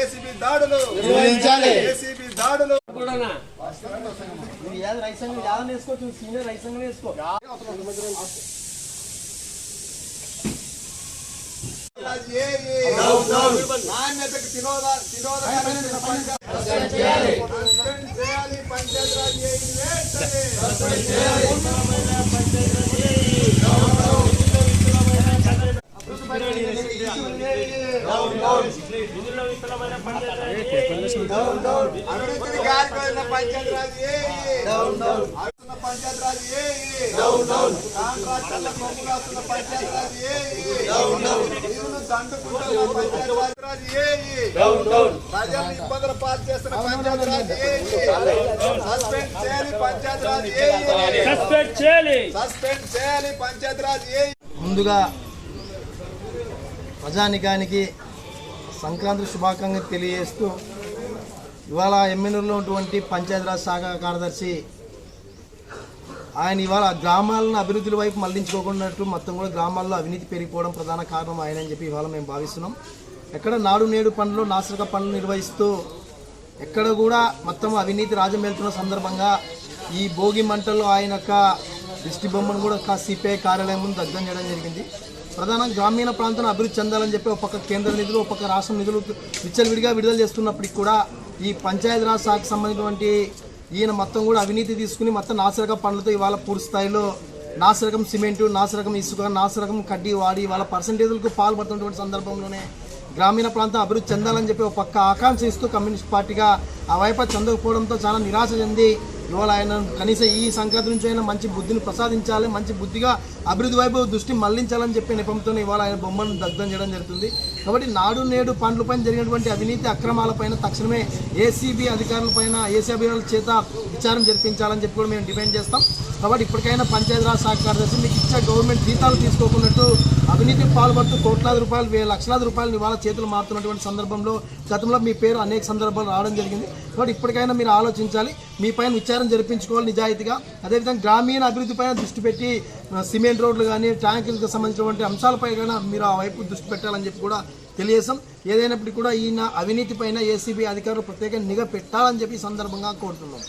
ACB దాడులు. ACB దాడులు. Rice Yadav వేసుకో సీనియర్ రైస్ వేసుకో. ఏ ఏ నాణ్యతకు తినోద తినోదకరమైన పంచాయత్ చేయాలి. పంచాయత్ రాజ్ ఏ వెంటనే అభివృద్ధిని గాలిపోయిన పంచాయత్ రాజ్ ఏ ఆడుతున్న పంచాయత్ రాజ్ ఏ కాంట్రాక్టర్ల కొమ్ము కాస్తున్న పంచాయత్ రాజ్ ఏ నిధులు దండుకుంటున్న పంచాయత్ రాజ్ ఏ ప్రజల్ని ఇబ్బందులు పాలు చేస్తున్న పంచాయత్ రాజ్ ఏ సస్పెండ్ చేయాలి పంచాయత్ రాజ్ ఏ సస్పెండ్ చేయాలి సస్పెండ్ చేయాలి పంచాయత్ రాజ్ ఏ ముందుగా ప్రజానికానికి సంక్రాంతి శుభాకాంక్షలు తెలియజేస్తూ ఇవాళ ఎమ్మెల్యేలో ఉన్నటువంటి పంచాయతీరాజ్ శాఖ కార్యదర్శి ఆయన ఇవాళ గ్రామాలను అభివృద్ధి వైపు మళ్ళించుకోకున్నట్టు మొత్తం కూడా గ్రామాల్లో అవినీతి పెరిగిపోవడం ప్రధాన కారణం ఆయన అని చెప్పి ఇవాళ మేము భావిస్తున్నాం. ఎక్కడ నాడు నేడు పనులు నాసిరక పనులు నిర్వహిస్తూ ఎక్కడ కూడా మొత్తం అవినీతి రాజమేలుతున్న సందర్భంగా ఈ భోగి మంటల్లో ఆయన యొక్క దిష్టి బొమ్మను కూడా ఒక సిపిఐ కార్యాలయం ముందు దగ్ధం చేయడం జరిగింది. ప్రధానంగా గ్రామీణ ప్రాంతం అభివృద్ధి చెందాలని చెప్పి ఒక పక్క కేంద్ర నిధులు ఒక పక్క రాష్ట్ర నిధులు విచ్చలవిడిగా విడుదల చేస్తున్నప్పటికి కూడా ఈ పంచాయతీరాజ్ శాఖకు సంబంధించినటువంటి ఈయన మొత్తం కూడా అవినీతి తీసుకుని మొత్తం నాసిరకం పనులతో ఇవాళ పూర్తి స్థాయిలో నాసిరకం సిమెంటు నాసిరకం ఇసుక నాసిరకం కడ్డీ వాడి వాళ్ళ పర్సంటేజ్లకు పాల్పడుతున్నటువంటి సందర్భంలోనే గ్రామీణ ప్రాంతం అభివృద్ధి చెందాలని చెప్పి ఒక పక్క ఆకాంక్ష ఇస్తూ కమ్యూనిస్ట్ పార్టీగా ఆ వైపు చెందకపోవడంతో చాలా నిరాశ చెంది ఇవాళ ఆయన కనీసం ఈ సంక్రాంతి నుంచి అయినా మంచి బుద్ధిని ప్రసాదించాలి మంచి బుద్ధిగా అభివృద్ధి వైపు దృష్టి మళ్ళించాలని చెప్పి నెపంతో ఇవాళ ఆయన బొమ్మను దగ్ధం చేయడం జరుగుతుంది. కాబట్టి నాడు నేడు పండ్లపైన జరిగినటువంటి అవినీతి అక్రమాలపైన తక్షణమే ఏసీబీ అధికారులపైన ఏసీ అభివృద్ధి చేత విచారం జరిపించాలని చెప్పి కూడా మేము డిమాండ్ చేస్తాం. కాబట్టి ఇప్పటికైనా పంచాయతీరాజ్ శాఖ కార్యదర్శి మీకు ఇచ్చే గవర్నమెంట్ జీతాలు తీసుకోకున్నట్టు అవినీతి పాల్పడుతూ కోట్లాది రూపాయలు వేల లక్షలాది రూపాయలు ఇవాళ చేతులు మారుతున్నటువంటి సందర్భంలో గతంలో మీ పేరు అనేక సందర్భాలు రావడం జరిగింది. కాబట్టి ఇప్పటికైనా మీరు ఆలోచించాలి. మీ పైన విచారణ జరిపించుకోవాలి నిజాయితీగా. అదేవిధంగా గ్రామీణ అభివృద్ధి పైన దృష్టి పెట్టి సిమెంట్ రోడ్లు కానీ ట్యాంకులకు సంబంధించినటువంటి అంశాలపై కానీ మీరు ఆ వైపు దృష్టి పెట్టాలని చెప్పి కూడా తెలియజేశాం. ఏదైనప్పటికీ కూడా ఈయన అవినీతి పైన ఏసీబీ అధికారులు ప్రత్యేక నిఘా పెట్టాలని చెప్పి సందర్భంగా కోరుతున్నాం.